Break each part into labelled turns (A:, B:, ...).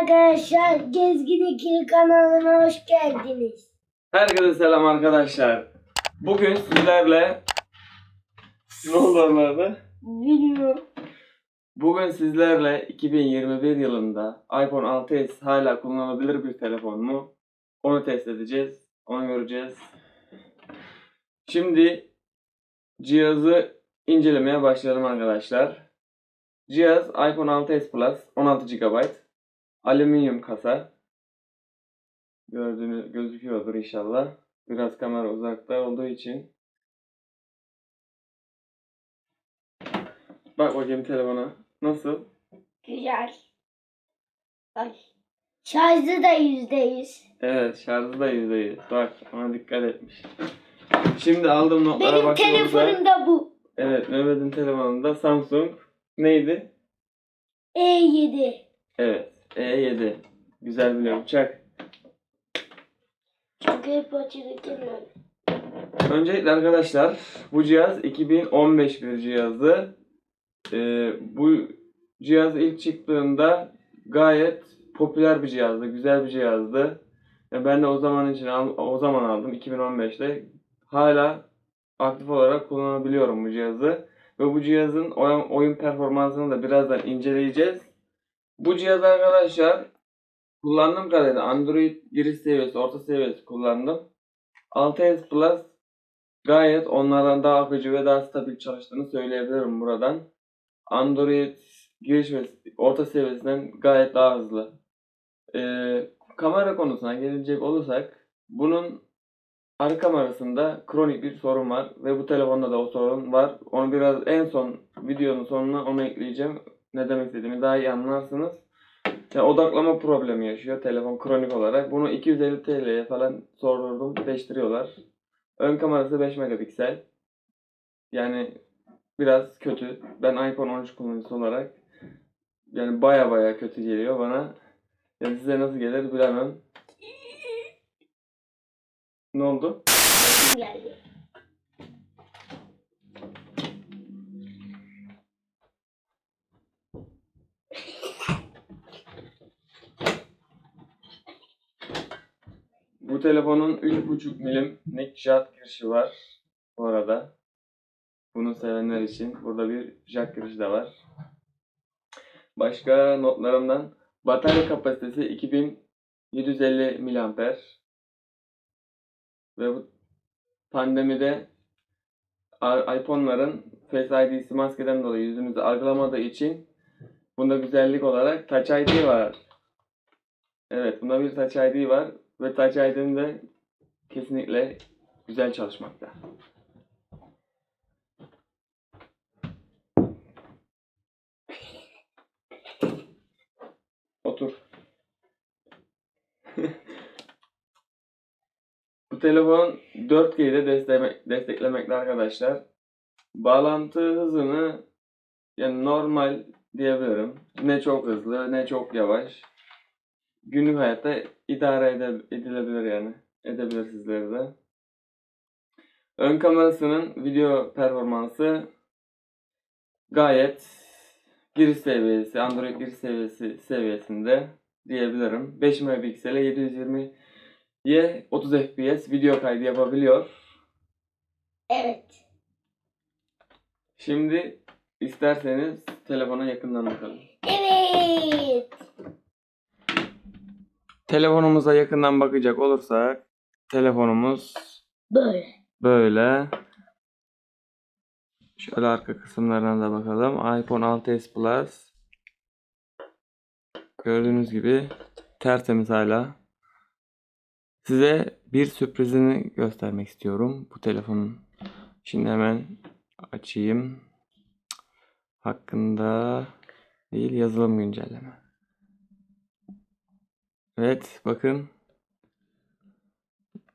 A: arkadaşlar. Gezgin İkili kanalına hoş geldiniz.
B: Herkese selam arkadaşlar. Bugün sizlerle ne oldu onlarda?
A: Bilmiyorum.
B: Bugün sizlerle 2021 yılında iPhone 6s hala kullanılabilir bir telefon mu? Onu test edeceğiz. Onu göreceğiz. Şimdi cihazı incelemeye başlayalım arkadaşlar. Cihaz iPhone 6s Plus 16 GB. Alüminyum kasa. Gördüğünüz gözüküyordur inşallah. Biraz kamera uzakta olduğu için. Bak bakayım telefona. Nasıl?
A: Güzel. Ay. Şarjı da yüzde yüz.
B: Evet şarjı da %100. Bak ona dikkat etmiş. Şimdi aldığım notlara
A: Benim
B: baktığımızda
A: telefonum da bu.
B: Evet Mehmet'in telefonunda Samsung neydi?
A: E7.
B: Evet E7. Güzel biliyorum. Çak.
A: Çok hep öyle.
B: Öncelikle arkadaşlar bu cihaz 2015 bir cihazdı. Ee, bu cihaz ilk çıktığında gayet popüler bir cihazdı, güzel bir cihazdı. Ya ben de o zaman için al- o zaman aldım 2015'te. Hala aktif olarak kullanabiliyorum bu cihazı ve bu cihazın oyun, oyun performansını da birazdan inceleyeceğiz. Bu cihaz arkadaşlar kullandığım kadarıyla Android giriş seviyesi, orta seviyesi kullandım. 6s Plus gayet onlardan daha akıcı ve daha stabil çalıştığını söyleyebilirim buradan. Android giriş ve orta seviyesinden gayet daha hızlı. Ee, kamera konusuna gelecek olursak bunun arka kamerasında kronik bir sorun var ve bu telefonda da o sorun var. Onu biraz en son videonun sonuna onu ekleyeceğim. Ne demek istediğimi daha iyi anlarsınız. Ya odaklama problemi yaşıyor telefon kronik olarak. Bunu 250 TL'ye falan sordurdum. Değiştiriyorlar. Ön kamerası 5 megapiksel. Yani biraz kötü. Ben iPhone 13 kullanıcısı olarak yani baya baya kötü geliyor bana. Yani size nasıl gelir bilemem. Ne oldu?
A: Geldi.
B: Bu telefonun 3.5 milimlik jack girişi var. Bu arada. Bunu sevenler için burada bir jack girişi de var. Başka notlarımdan batarya kapasitesi 2750 mAh. Ve bu pandemide iPhone'ların Face ID'si maskeden dolayı yüzümüzü algılamadığı için bunda güzellik olarak Touch ID var. Evet, bunda bir Touch ID var ve Touch ID'nin de kesinlikle güzel çalışmakta. Otur. Bu telefon 4G'yi de desteklemek, desteklemekte arkadaşlar. Bağlantı hızını yani normal diyebilirim. Ne çok hızlı ne çok yavaş. Günlük hayatta idare ede- edilebilir yani. Edebilir sizleri de. Ön kamerasının video performansı gayet giriş seviyesi, Android giriş seviyesi seviyesinde diyebilirim. 5 megapiksele 720'ye 30 fps video kaydı yapabiliyor.
A: Evet.
B: Şimdi isterseniz telefona yakından bakalım.
A: Evet.
B: Telefonumuza yakından bakacak olursak telefonumuz
A: Böyle.
B: böyle. Şöyle arka kısımlarına da bakalım. iPhone 6s Plus. Gördüğünüz gibi tertemiz hala. Size bir sürprizini göstermek istiyorum bu telefonun. Şimdi hemen açayım. Hakkında değil yazılım güncelleme. Evet bakın.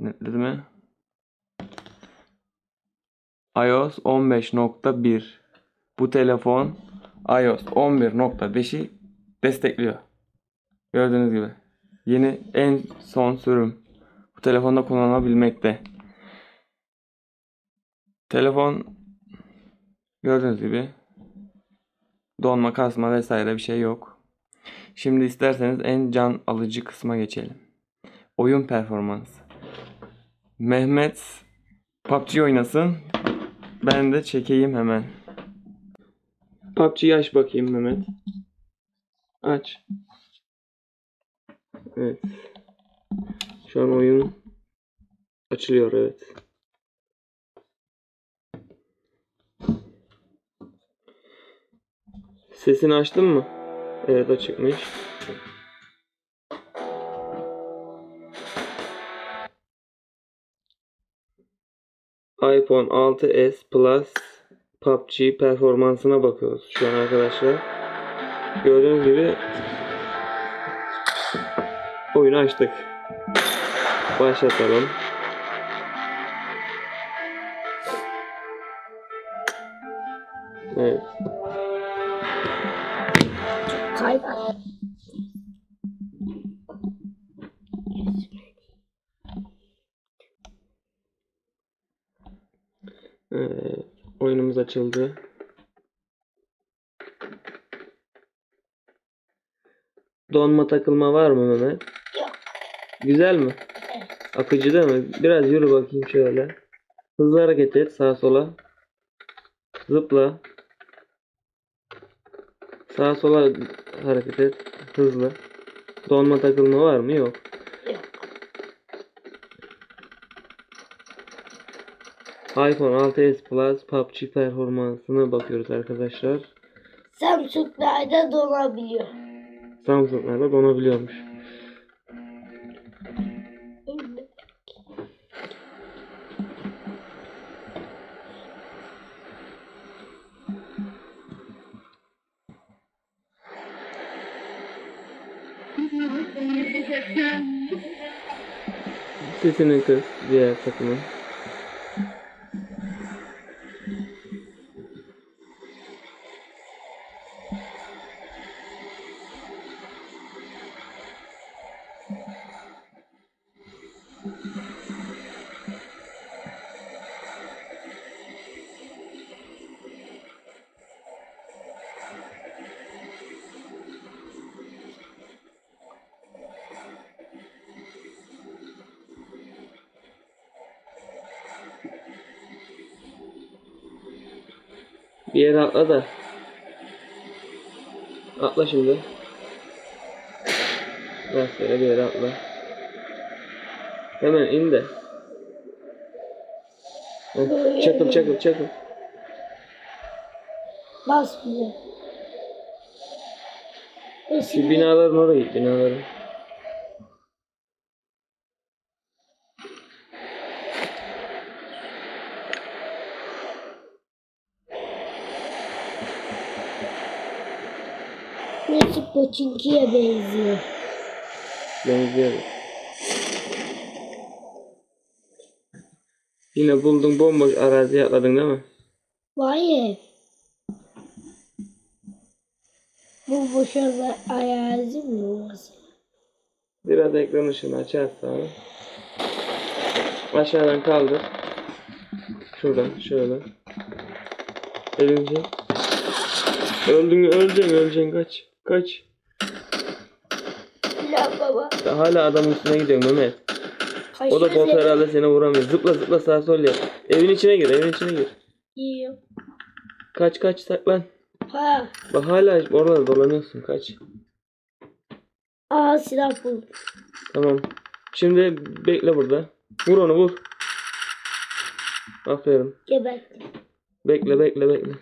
B: Netledi mi? iOS 15.1 Bu telefon iOS 11.5'i destekliyor. Gördüğünüz gibi. Yeni en son sürüm. Bu telefonda kullanılabilmekte. Telefon gördüğünüz gibi donma kasma vesaire bir şey yok. Şimdi isterseniz en can alıcı kısma geçelim. Oyun performansı. Mehmet PUBG oynasın. Ben de çekeyim hemen. PUBG'yi aç bakayım Mehmet. Aç. Evet. Şu an oyun açılıyor evet. Sesini açtın mı? Evet açıkmış. iPhone 6s Plus PUBG performansına bakıyoruz şu an arkadaşlar. Gördüğünüz gibi oyunu açtık. Başlatalım. Evet.
A: Kaybol.
B: Evet, oyunumuz açıldı. Donma takılma var mı Mehmet?
A: Yok.
B: Güzel mi?
A: Evet.
B: Akıcı değil mi? Biraz yürü bakayım şöyle. Hızlı hareket et sağa sola. Zıpla. Sağa sola hareket et. Hızlı. Donma takılma var mı? Yok. İPhone 6s Plus PUBG performansına bakıyoruz arkadaşlar.
A: Samsung'larda donabiliyor.
B: Samsung'larda donabiliyormuş. Sesini kız diğer takımın. Bir yere atla da. Atla şimdi. Rastgele bir yere atla. Hemen in de. Heh, Çakıl çakıl çakıl.
A: Bas bize.
B: Şu binaların oraya git binaların.
A: Koçinki'ye benziyor.
B: Benziyor. Yine buldun bomboş araziye atladın değil mi?
A: Vay Bu boş ara- arazi mi orası?
B: Biraz ekran ışığını açarsan. Aşağıdan kaldır. Şuradan şöyle. Çek. Öldün öleceksin öleceksin kaç. Kaç.
A: Ya baba.
B: Ya hala adamın üstüne gidiyor Mehmet. O da bot herhalde seni vuramıyor. Zıpla zıpla sağ sol yap. Evin içine gir evin içine gir.
A: İyiyim.
B: Kaç kaç saklan.
A: Ha.
B: Bak hala orada dolanıyorsun kaç.
A: Aa silah buldum.
B: Tamam. Şimdi bekle burada. Vur onu vur. Aferin.
A: Geberttim.
B: Bekle bekle bekle.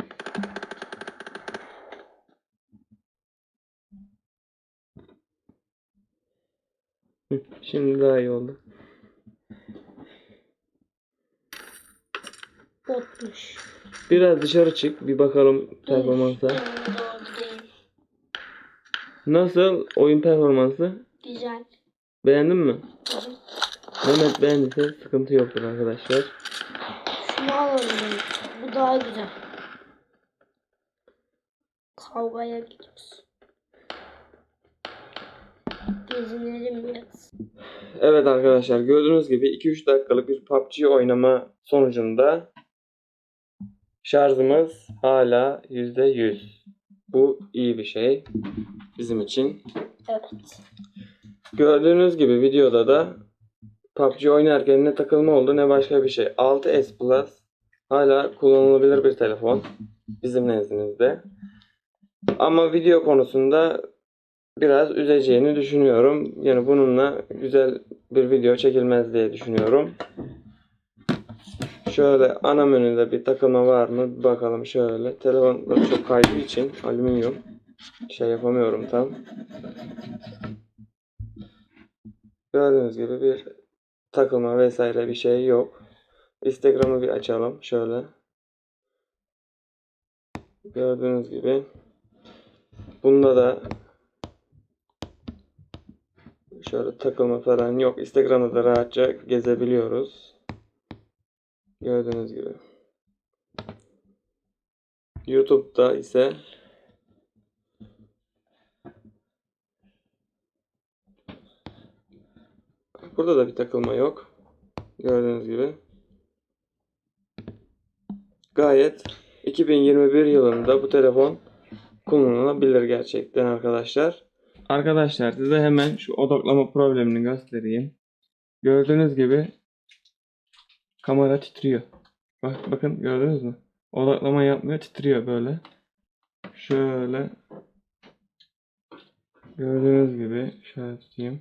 B: Şimdi daha iyi oldu.
A: Botmuş.
B: Biraz dışarı çık bir bakalım performansa. Nasıl oyun performansı?
A: Güzel.
B: Beğendin mi?
A: Güzel.
B: Mehmet beğendiyse sıkıntı yoktur arkadaşlar.
A: Şunu alalım. Bu daha güzel. Kavgaya gidiyoruz. Gezinelim biraz.
B: Evet arkadaşlar gördüğünüz gibi 2-3 dakikalık bir PUBG oynama sonucunda şarjımız hala %100. Bu iyi bir şey bizim için.
A: Evet.
B: Gördüğünüz gibi videoda da PUBG oynarken ne takılma oldu ne başka bir şey. 6S Plus hala kullanılabilir bir telefon bizim nezdimizde. Ama video konusunda biraz üzeceğini düşünüyorum. Yani bununla güzel bir video çekilmez diye düşünüyorum. Şöyle ana menüde bir takılma var mı? Bakalım şöyle. Telefon da çok kaydığı için alüminyum şey yapamıyorum tam. Gördüğünüz gibi bir takılma vesaire bir şey yok. Instagram'ı bir açalım şöyle. Gördüğünüz gibi. Bunda da şöyle takılma falan yok. Instagram'da da rahatça gezebiliyoruz. Gördüğünüz gibi. YouTube'da ise Burada da bir takılma yok. Gördüğünüz gibi. Gayet 2021 yılında bu telefon kullanılabilir gerçekten arkadaşlar. Arkadaşlar size hemen şu odaklama problemini göstereyim. Gördüğünüz gibi kamera titriyor. Bak bakın gördünüz mü? Odaklama yapmıyor titriyor böyle. Şöyle gördüğünüz gibi şöyle tutayım.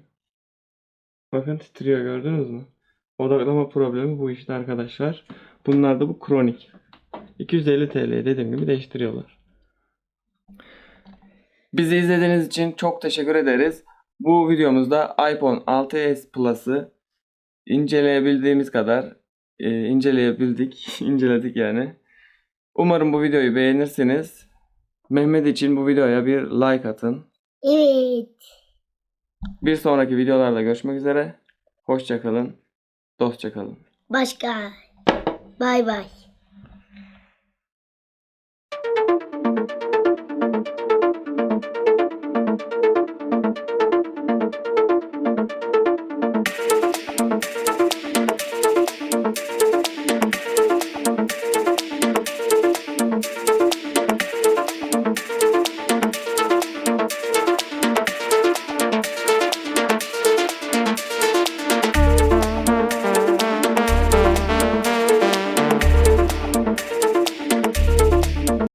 B: Bakın titriyor gördünüz mü? Odaklama problemi bu işte arkadaşlar. Bunlar da bu kronik. 250 TL dediğim gibi değiştiriyorlar. Bizi izlediğiniz için çok teşekkür ederiz. Bu videomuzda iPhone 6s Plus'ı inceleyebildiğimiz kadar e, inceleyebildik. inceledik yani. Umarım bu videoyu beğenirsiniz. Mehmet için bu videoya bir like atın.
A: Evet.
B: Bir sonraki videolarda görüşmek üzere. Hoşçakalın. Dostça kalın.
A: Başka. Bay bay.